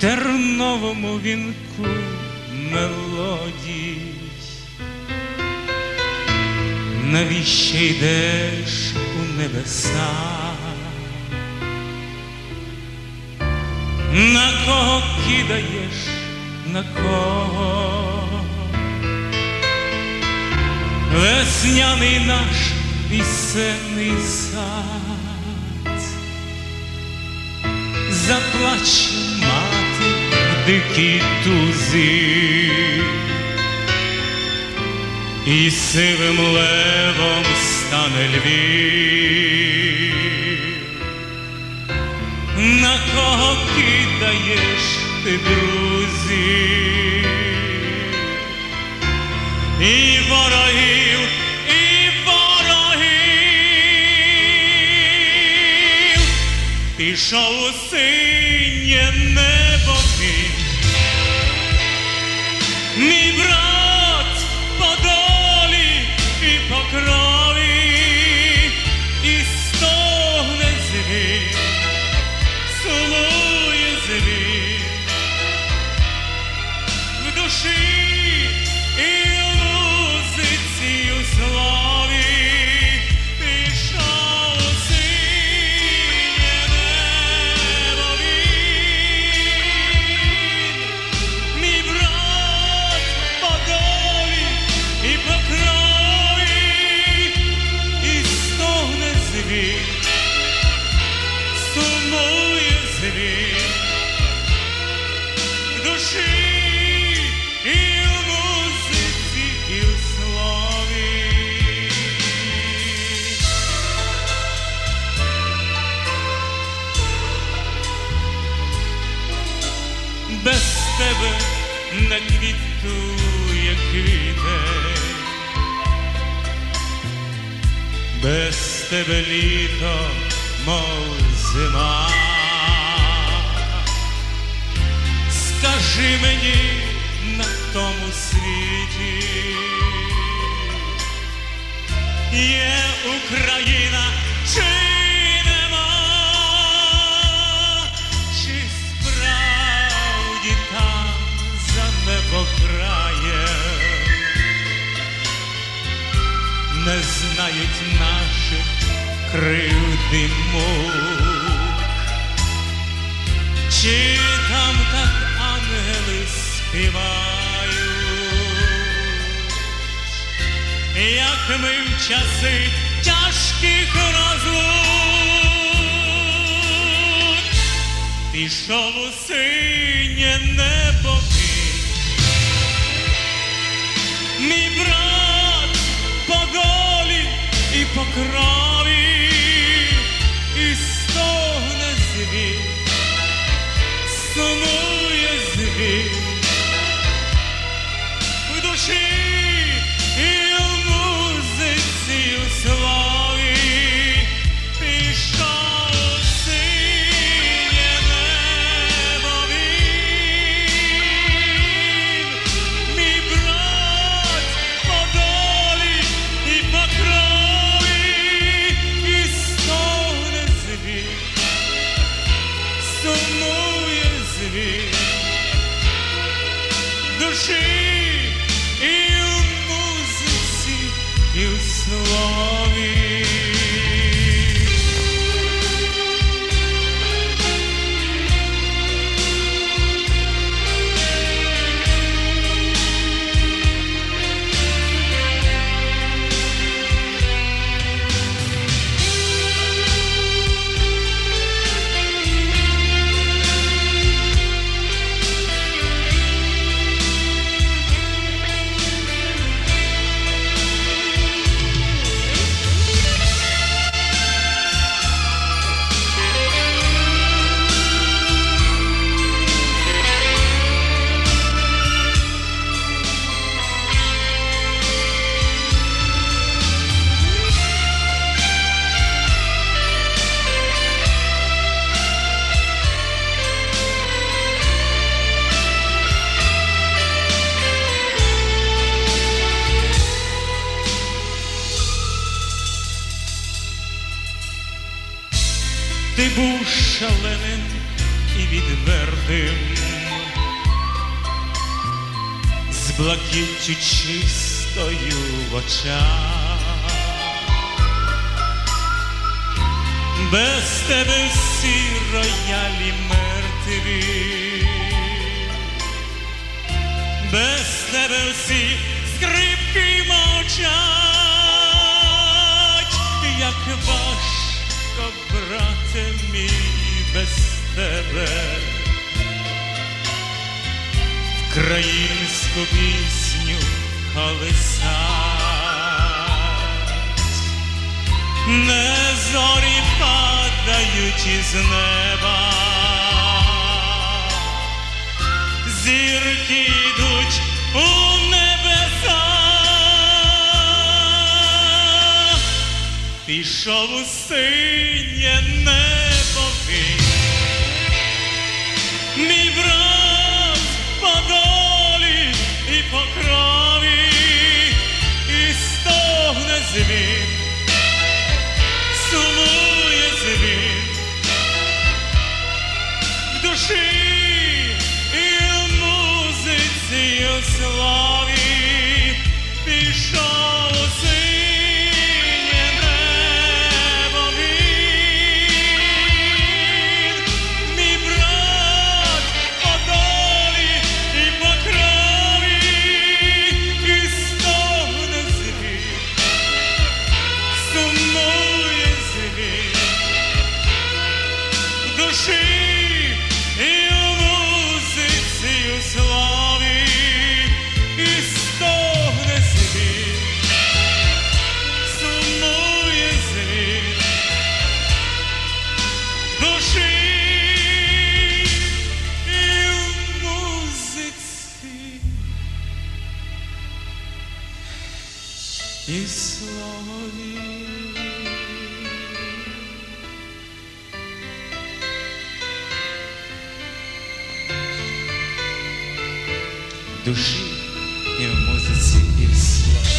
терновому вінку мелодій. Навіщо йдеш у небеса? На кого кидаєш, на кого? Весняний наш пісенний сад, заплаче тузі, і сивим левом стане Львів. На кого кидаєш ти, друзі? І ворогів, і ворогів пішов у синє небо в без тебе літо, мов зима. Скажи мені на тому світі, є Україна чи не знають наших кривди мук. Чи там так ангели співають, як ми в часи тяжких розлук пішов у синє небо. Мій брат крові, і стогне звір сумує звір був шаленим і відвертим, з блакиттю чистою в очах. Без тебе всі роялі мертві, без тебе всі скрипки мовчать, як важко, брате мій, без тебе. Українську пісню колисать. Не зорі падають із неба, зірки йдуть пішов у синє небо він. Мій брат по долі і по крові, і стогне звін, Душі і в музиці і в славі.